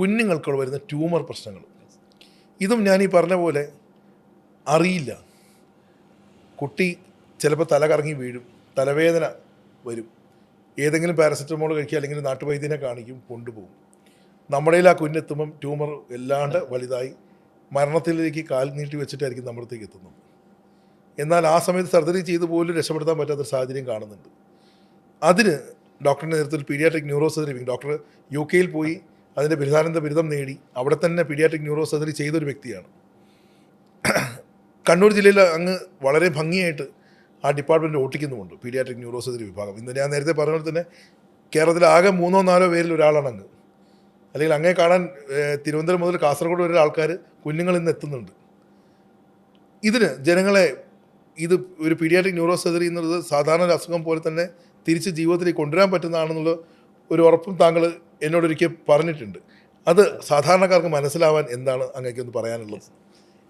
കുഞ്ഞുങ്ങൾക്ക് വരുന്ന ട്യൂമർ പ്രശ്നങ്ങൾ. ഇതും ഞാൻ ഈ പറഞ്ഞ പോലെ അറിയില്ല. കുട്ടി ചിലപ്പോൾ തല കറങ്ങി വീഴും തലവേദന വരും. ഏതെങ്കിലും പാരസെറ്റമോൾ കഴിക്കുക അല്ലെങ്കിൽ നാട്ടുവൈദ്യനെ കാണിക്കും കൊണ്ടുപോകും. നമ്മുടെ ആ കുഞ്ഞെത്തുമ്പം ട്യൂമർ എല്ലാണ്ട് വലുതായി മരണത്തിലേക്ക് കാൽ നീട്ടി വെച്ചിട്ടായിരിക്കും നമ്മളത്തേക്ക് എത്തുന്നത്. എന്നാൽ ആ സമയത്ത് സർജറി ചെയ്ത് പോലും രക്ഷപ്പെടുത്താൻ പറ്റാത്ത സാഹചര്യം കാണുന്നുണ്ട്. അതിന് ഡോക്ടറിന്റെ നേതൃത്വത്തിൽ പീഡിയാട്രിക് ന്യൂറോ സർജറി ഡോക്ടർ യു കെയിൽ പോയി അതിന്റെ ബിരുദാനന്ദ ബിരുദം നേടി അവിടെ തന്നെ പീഡിയാട്രിക് ന്യൂറോ സർജറി ചെയ്തൊരു വ്യക്തിയാണ്. കണ്ണൂർ ജില്ലയിൽ അങ്ങ് വളരെ ഭംഗിയായിട്ട് ആ ഡിപ്പാർട്ട്മെന്റ് ഓട്ടിക്കുന്നുമുണ്ട് പീഡിയാട്രിക് ന്യൂറോ സർജറി വിഭാഗം. ഇന്ന് ഞാൻ നേരത്തെ പറഞ്ഞ പോലെ തന്നെ കേരളത്തിൽ ആകെ മൂന്നോ നാലോ പേരിൽ ഒരാളാണ് അങ്ങ്. അല്ലെങ്കിൽ അങ്ങേ കാണാൻ തിരുവനന്തപുരം മുതൽ കാസർഗോഡ് വരെ ആൾക്കാർ കുഞ്ഞുങ്ങൾ നിന്ന് എത്തുന്നുണ്ട്. ഇതിന് ജനങ്ങളെ ഇത് ഒരു പീഡിയാട്രിക് ന്യൂറോ സർജറി എന്നുള്ളത് സാധാരണ ഒരു അസുഖം പോലെ തന്നെ തിരിച്ച് ജീവിതത്തിലേക്ക് കൊണ്ടുവരാൻ പറ്റുന്നതാണെന്നുള്ള ഒരു ഉറപ്പും താങ്കൾ എന്നോടൊരിക്കൽ പറഞ്ഞിട്ടുണ്ട്. അത് സാധാരണക്കാർക്ക് മനസ്സിലാവാൻ എന്താണ് അങ്ങേക്കൊന്ന് പറയാനുള്ളത്?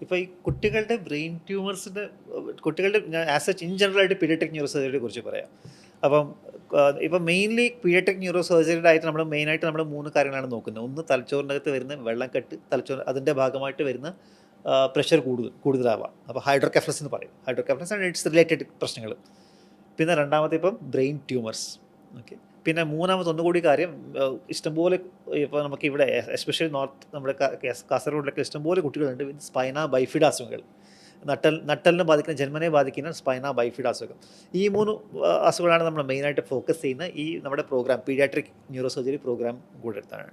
ഇപ്പോൾ ഈ കുട്ടികളുടെ ബ്രെയിൻ ട്യൂമേഴ്സിന്റെ കുട്ടികളുടെ ഞാൻ ആസ് സച്ച് ഇൻ ജനറൽ ആയിട്ട് പീഡിയട്രിക് ന്യൂറോ സർജറിയെ കുറിച്ച് പറയാം. അപ്പം ഇപ്പം മെയിൻലി പീഡിയട്രിക് ന്യൂറോ സർജറിയുടെ ആയിട്ട് നമ്മൾ മെയിനായിട്ട് നമ്മൾ മൂന്ന് കാര്യങ്ങളാണ് നോക്കുന്നത്. ഒന്ന് തലച്ചോറിനകത്ത് വരുന്ന വെള്ളം കെട്ട് തലച്ചോർ അതിന്റെ ഭാഗമായിട്ട് വരുന്ന പ്രഷർ കൂടുതൽ കൂടുതലാവാം അപ്പോൾ ഹൈഡ്രോകെഫ്ലസ് എന്ന് പറയും. ഹൈഡ്രോകെഫ്ലസ് ആൻഡ് ഇറ്റ്സ് റിലേറ്റഡ് പ്രശ്നങ്ങൾ പിന്നെ രണ്ടാമത്തെ ഇപ്പം ബ്രെയിൻ ട്യൂമേഴ്സ്. ഓക്കെ. പിന്നെ മൂന്നാമത്തെ ഒന്നുകൂടി കാര്യം ഇഷ്ടംപോലെ ഇപ്പോൾ നമുക്ക് ഇവിടെ എസ്പെഷ്യലി നോർത്ത് നമ്മുടെ കാസർഗോഡിലൊക്കെ ഇഷ്ടംപോലെ കുട്ടികളുണ്ട്. സ്പൈന ബൈഫിഡ് അസുഖങ്ങൾ. നട്ടൽ നട്ടലിനെ ബാധിക്കുന്ന ജന്മനെ ബാധിക്കുന്ന സ്പൈന ബൈഫിഡ് അസുഖം. ഈ മൂന്ന് അസുഖങ്ങളാണ് നമ്മൾ മെയിനായിട്ട് ഫോക്കസ് ചെയ്യുന്ന ഈ നമ്മുടെ programme paediatric neuro surgery programme കൂടെ എടുത്താണ്.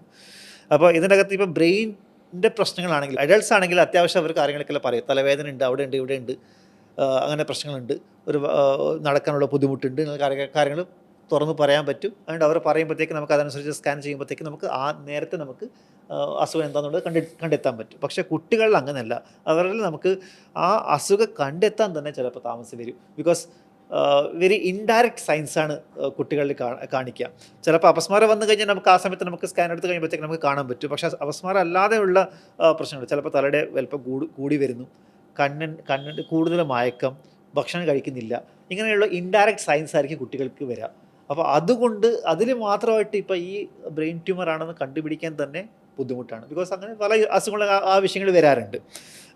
അപ്പോൾ ഇതിന്റെ അകത്ത് ഇപ്പോൾ ബ്രെയിനിന്റെ പ്രശ്നങ്ങളാണെങ്കിൽ അഡൾട്ട്സ് ആണെങ്കിൽ അത്യാവശ്യം അവർ കാര്യങ്ങളൊക്കെ പറയും. തലവേദന ഉണ്ട് അവിടെ ഉണ്ട് ഇവിടെ ഉണ്ട്. അങ്ങനെ പ്രശ്നങ്ങളുണ്ട്. ഒരു നടക്കാനുള്ള ബുദ്ധിമുട്ടുണ്ട് കാര്യങ്ങൾ തുറന്ന് പറയാൻ പറ്റും. അതുകൊണ്ട് അവർ പറയുമ്പോഴത്തേക്ക് നമുക്ക് അതനുസരിച്ച് സ്കാൻ ചെയ്യുമ്പോഴത്തേക്ക് നമുക്ക് ആ നേരത്തെ നമുക്ക് അസുഖം എന്താണെന്നുള്ളത് കണ്ടെ കണ്ടെത്താൻ പറ്റും. പക്ഷേ കുട്ടികളിൽ അങ്ങനെയല്ല. അവരിൽ നമുക്ക് ആ അസുഖം കണ്ടെത്താൻ തന്നെ ചിലപ്പോൾ താമസം വരും. ബിക്കോസ് വെരി ഇൻഡയറക്റ്റ് സയൻസാണ് കുട്ടികളിൽ കാണിക്കുക. ചിലപ്പോൾ അപസ്മാരം വന്നു കഴിഞ്ഞാൽ നമുക്ക് ആ സമയത്ത് നമുക്ക് സ്കാൻ എടുത്ത് കഴിയുമ്പോഴത്തേക്ക് നമുക്ക് കാണാൻ പറ്റും. പക്ഷേ അപസ്മാരം അല്ലാതെയുള്ള പ്രശ്നങ്ങൾ ചിലപ്പോൾ തലയുടെ വലിപ്പം കൂടി വരുന്നു. കണ്ണൻ കണ്ണൻ കൂടുതൽ മയക്കം ഭക്ഷണം കഴിക്കുന്നില്ല. ഇങ്ങനെയുള്ള ഇൻഡയറക്റ്റ് സയൻസ് ആയിരിക്കും കുട്ടികൾക്ക് വരിക അപ്പോൾ അതുകൊണ്ട് അതിൽ മാത്രമായിട്ട് ഇപ്പോൾ ഈ ബ്രെയിൻ ട്യൂമർ ആണെന്ന് കണ്ടുപിടിക്കാൻ തന്നെ ബുദ്ധിമുട്ടാണ്. ബിക്കോസ് അങ്ങനെ പല അസുഖങ്ങൾ ആ- വിഷയങ്ങൾ വരാറുണ്ട്.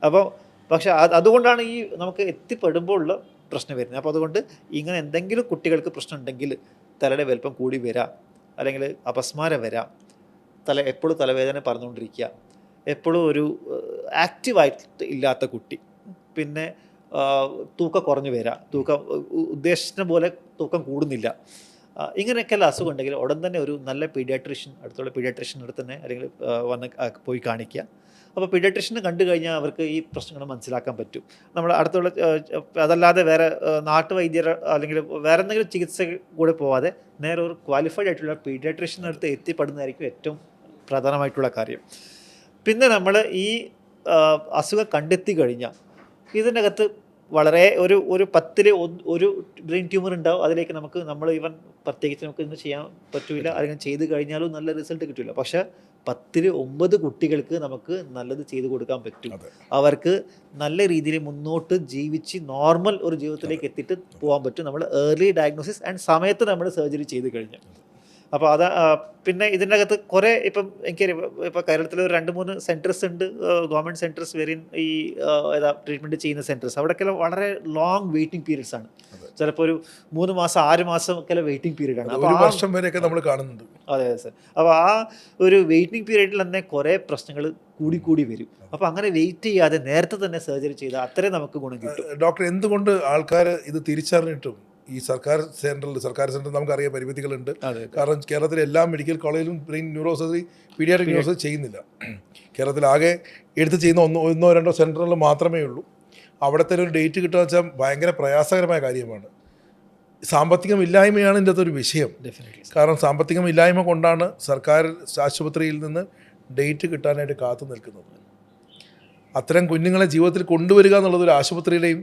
അപ്പോൾ പക്ഷേ അതുകൊണ്ടാണ് ഈ നമുക്ക് എത്തിപ്പെടുമ്പോൾ ഉള്ള പ്രശ്നം വരുന്നത്. അപ്പോൾ അതുകൊണ്ട് ഇങ്ങനെ എന്തെങ്കിലും കുട്ടികൾക്ക് പ്രശ്നം ഉണ്ടെങ്കിൽ തലയുടെ വലുപ്പം കൂടി വരാം. അല്ലെങ്കിൽ അപസ്മാരം വരാം. തല എപ്പോഴും തലവേദന പറഞ്ഞുകൊണ്ടിരിക്കുക. എപ്പോഴും ഒരു ആക്റ്റീവായിട്ട് ഇല്ലാത്ത കുട്ടി. പിന്നെ തൂക്കം കുറഞ്ഞു വരാം. തൂക്കം ഉദ്ദേശിച്ച പോലെ തൂക്കം കൂടുന്നില്ല. ഇങ്ങനെയൊക്കെയുള്ള അസുഖം ഉണ്ടെങ്കിൽ ഉടൻ തന്നെ ഒരു നല്ല പീഡിയാട്രിഷ്യൻ അടുത്തുള്ള പീഡിയാട്രിഷ്യൻ അടുത്ത് തന്നെ അല്ലെങ്കിൽ വന്ന് പോയി കാണിക്കുക. അപ്പോൾ പീഡിയാട്രിഷ്യനെ കണ്ടു കഴിഞ്ഞാൽ അവർക്ക് ഈ പ്രശ്നങ്ങൾ മനസ്സിലാക്കാൻ പറ്റും. നമ്മൾ അടുത്തുള്ള അതല്ലാതെ വേറെ നാട്ടുവൈദ്യർ അല്ലെങ്കിൽ വേറെ എന്തെങ്കിലും ചികിത്സ കൂടെ പോവാതെ നേരെ ഒരു ക്വാളിഫൈഡ് ആയിട്ടുള്ള പീഡിയാട്രിഷ്യന്റെ അടുത്ത് എത്തിപ്പെടുന്നതായിരിക്കും ഏറ്റവും പ്രധാനമായിട്ടുള്ള കാര്യം. പിന്നെ നമ്മൾ ഈ അസുഖം കണ്ടെത്തി കഴിഞ്ഞാൽ ഇതിനകത്ത് വളരെ ഒരു ഒരു പത്തിൽ ഒരു ബ്രെയിൻ ട്യൂമർ ഉണ്ടാവും. അതിലേക്ക് നമുക്ക് നമ്മൾ ഈവൻ പ്രത്യേകിച്ച് നമുക്ക് ഇന്ന് ചെയ്യാൻ പറ്റില്ല അല്ലെങ്കിൽ ചെയ്ത് കഴിഞ്ഞാലും നല്ല റിസൾട്ട് കിട്ടില്ല പക്ഷെ പത്തിൽ ഒമ്പത് കുട്ടികൾക്ക് നമുക്ക് നല്ലത് ചെയ്തു കൊടുക്കാൻ പറ്റും. അവർക്ക് നല്ല രീതിയിൽ മുന്നോട്ട് ജീവിച്ച് നോർമൽ ഒരു ജീവിതത്തിലേക്ക് എത്തിയിട്ട് പോകാൻ പറ്റും. നമ്മൾ ഏർലി ഡയഗ്നോസിസ് ആൻഡ് സമയത്ത് നമ്മൾ സർജറി ചെയ്ത് കഴിഞ്ഞു അപ്പോൾ അത് പിന്നെ ഇതിന്റെ അകത്ത് കുറേ ഇപ്പം എനിക്കറിയാം ഇപ്പോൾ കേരളത്തിൽ ഒരു രണ്ട് മൂന്ന് സെന്റേഴ്സ് ഉണ്ട് ഗവൺമെന്റ് സെന്റേഴ്സ് വെരി ഈ ഏതാ ട്രീറ്റ്മെന്റ് ചെയ്യുന്ന സെന്റേഴ്സ് അവിടെയൊക്കെ വളരെ ലോങ് വെയിറ്റിംഗ് പീരീഡ്സ് ആണ്. ചിലപ്പോൾ ഒരു മൂന്ന് മാസം ആറ് മാസം ഒക്കെ വെയിറ്റിംഗ് പീരീഡ് ആണ് ഒരു വർഷം വരെയൊക്കെ നമ്മൾ കാണുന്നുണ്ട്. അതെ അതെ സർ അപ്പോൾ ആ ഒരു വെയിറ്റിംഗ് പീരീഡിൽ തന്നെ കുറേ പ്രശ്നങ്ങൾ കൂടി കൂടി വരും. അപ്പോൾ അങ്ങനെ വെയിറ്റ് ചെയ്യാതെ നേരത്തെ തന്നെ സർജറി ചെയ്താൽ അത്രയും നമുക്ക് ഗുണം കിട്ടും. ഡോക്ടർ എന്തുകൊണ്ട് ആൾക്കാർ ഇത് തിരിച്ചറിഞ്ഞിട്ടും ഈ സർക്കാർ സെന്ററിൽ സർക്കാർ സെന്ററിൽ നമുക്കറിയാം പരിമിതികളുണ്ട്. കാരണം കേരളത്തിലെ എല്ലാ മെഡിക്കൽ കോളേജിലും brain neuro surgery paediatric neuro surgery ചെയ്യുന്നില്ല. കേരളത്തിലാകെ എടുത്ത് ചെയ്യുന്ന ഒന്നോ ഒന്നോ രണ്ടോ സെന്ററുകൾ മാത്രമേ ഉള്ളൂ. അവിടുത്തെ ഒരു ഡേറ്റ് കിട്ടുക വെച്ചാൽ ഭയങ്കര പ്രയാസകരമായ കാര്യമാണ്. സാമ്പത്തികമില്ലായ്മയാണ് ഇതിന്റെ അകത്തൊരു വിഷയം. കാരണം സാമ്പത്തികമില്ലായ്മ കൊണ്ടാണ് സർക്കാർ ആശുപത്രിയിൽ നിന്ന് ഡേറ്റ് കിട്ടാനായിട്ട് കാത്തു നിൽക്കുന്നത്. അത്തരം കുഞ്ഞുങ്ങളെ ജീവിതത്തിൽ കൊണ്ടുവരിക എന്നുള്ളത് ഒരു ആശുപത്രിയുടെയും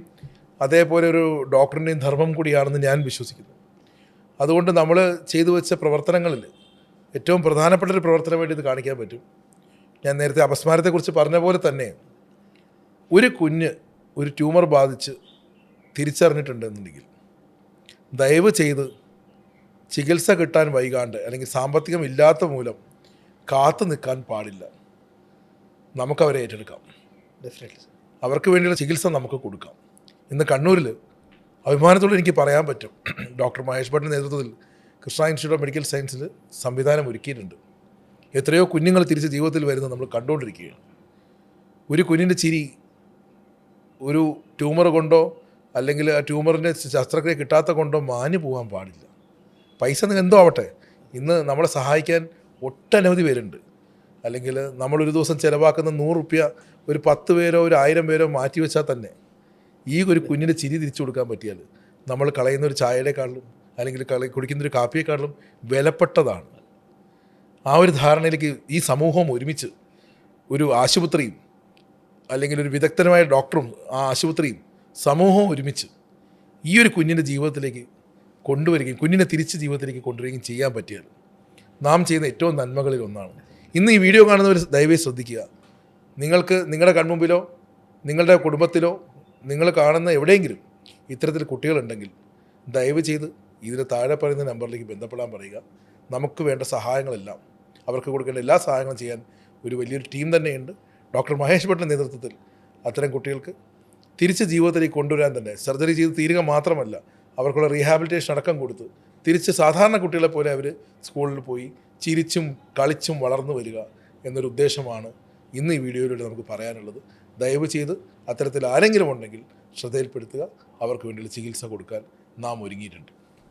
അതേപോലെ ഒരു ഡോക്ടറിന്റെയും ധർമ്മം കൂടിയാണെന്ന് ഞാൻ വിശ്വസിക്കുന്നു. അതുകൊണ്ട് നമ്മൾ ചെയ്തു വെച്ച പ്രവർത്തനങ്ങളിൽ ഏറ്റവും പ്രധാനപ്പെട്ട ഒരു പ്രവർത്തനമായിട്ട് ഇത് കാണിക്കാൻ പറ്റും. ഞാൻ നേരത്തെ അപസ്മാരത്തെക്കുറിച്ച് പറഞ്ഞ പോലെ തന്നെ ഒരു കുഞ്ഞ് ഒരു ട്യൂമർ ബാധിച്ച് തിരിച്ചറിഞ്ഞിട്ടുണ്ടെന്നുണ്ടെങ്കിൽ ദയവ് ചെയ്ത് ചികിത്സ കിട്ടാൻ വൈകാണ്ട് അല്ലെങ്കിൽ സാമ്പത്തികം ഇല്ലാത്ത മൂലം കാത്തു നിൽക്കാൻ പാടില്ല. നമുക്കവരെ ഏറ്റെടുക്കാം. ഡെഫിനറ്റ്ലി അവർക്ക് വേണ്ടിയുള്ള ചികിത്സ നമുക്ക് കൊടുക്കാം. ഇന്ന് കണ്ണൂരിൽ അഭിമാനത്തോടെ എനിക്ക് പറയാൻ പറ്റും. ഡോക്ടർ മഹേഷ് ഭട്ടിന്റെ നേതൃത്വത്തിൽ കൃഷ്ണ ഇൻസ്റ്റിറ്റ്യൂട്ട് ഓഫ് മെഡിക്കൽ സയൻസിൽ സംവിധാനം ഒരുക്കിയിട്ടുണ്ട്. എത്രയോ കുഞ്ഞുങ്ങൾ തിരിച്ച് ജീവിതത്തിൽ വരുന്നത് നമ്മൾ കണ്ടുകൊണ്ടിരിക്കുകയാണ്. ഒരു കുഞ്ഞിന്റെ ചിരി ഒരു ട്യൂമർ കൊണ്ടോ അല്ലെങ്കിൽ ആ ട്യൂമറിന്റെ ശസ്ത്രക്രിയ കിട്ടാത്ത കൊണ്ടോ മാഞ്ഞു പോകാൻ പാടില്ല. പൈസ എന്തോ ആവട്ടെ. ഇന്ന് നമ്മളെ സഹായിക്കാൻ ഒട്ടനവധി പേരുണ്ട്. അല്ലെങ്കിൽ നമ്മളൊരു ദിവസം ചിലവാക്കുന്ന നൂറ് റുപ്യ ഒരു പത്ത് പേരോ ഒരു ആയിരം പേരോ മാറ്റി വെച്ചാൽ തന്നെ ഈ ഒരു കുഞ്ഞിന് ചിരി തിരിച്ചു കൊടുക്കാൻ പറ്റിയാൽ നമ്മൾ കളയുന്ന ഒരു ചായയെക്കാളും അല്ലെങ്കിൽ കളി കുടിക്കുന്ന ഒരു കാപ്പിയെക്കാളും വിലപ്പെട്ടതാണ്. ആ ഒരു ധാരണയിലേക്ക് ഈ സമൂഹം ഒരുമിച്ച് ഒരു ആശുപത്രിയും അല്ലെങ്കിൽ ഒരു വിദഗ്ധനമായ ഡോക്ടറും ആ ആശുപത്രിയും സമൂഹവും ഒരുമിച്ച് ഈ ഒരു കുഞ്ഞിന്റെ ജീവിതത്തിലേക്ക് കൊണ്ടുവരികയും കുഞ്ഞിനെ തിരിച്ച് ജീവിതത്തിലേക്ക് കൊണ്ടുവരികയും ചെയ്യാൻ പറ്റിയാൽ നാം ചെയ്യുന്ന ഏറ്റവും നന്മകളിൽ ഒന്നാണ്. ഇന്ന് ഈ വീഡിയോ കാണുന്നവർ ദയവായി ശ്രദ്ധിക്കുക. നിങ്ങൾക്ക് നിങ്ങളുടെ കൺമുമ്പിലോ നിങ്ങളുടെ കുടുംബത്തിലോ നിങ്ങൾ കാണുന്ന എവിടെയെങ്കിലും ഇത്തരത്തിൽ കുട്ടികളുണ്ടെങ്കിൽ ദയവ് ചെയ്ത് ഇതിന് താഴെ പറയുന്ന നമ്പറിലേക്ക് ബന്ധപ്പെടാൻ പറയുക. നമുക്ക് വേണ്ട സഹായങ്ങളെല്ലാം അവർക്ക് കൊടുക്കേണ്ട എല്ലാ സഹായങ്ങളും ചെയ്യാൻ ഒരു വലിയൊരു ടീം തന്നെയുണ്ട്. ഡോക്ടർ മഹേഷ് ഭട്ടിന്റെ നേതൃത്വത്തിൽ അത്തരം കുട്ടികൾക്ക് തിരിച്ച് ജീവിതത്തിലേക്ക് കൊണ്ടുവരാൻ തന്നെ സർജറി ചെയ്ത് തീരുക മാത്രമല്ല അവർക്കുള്ള റീഹാബിലിറ്റേഷൻ അടക്കം കൊടുത്ത് തിരിച്ച് സാധാരണ കുട്ടികളെ പോലെ അവർ സ്കൂളിൽ പോയി ചിരിച്ചും കളിച്ചും വളർന്നു വരിക എന്നൊരു ഉദ്ദേശമാണ് ഇന്ന് ഈ വീഡിയോയിലൂടെ നമുക്ക് പറയാനുള്ളത്. ദയവ് ചെയ്ത് അത്തരത്തിൽ ആരെങ്കിലും ഉണ്ടെങ്കിൽ ശ്രദ്ധയിൽപ്പെടുത്തുക. അവർക്ക് വേണ്ടിയുള്ള ചികിത്സ കൊടുക്കാൻ നാം ഒരുങ്ങിയിട്ടുണ്ട്.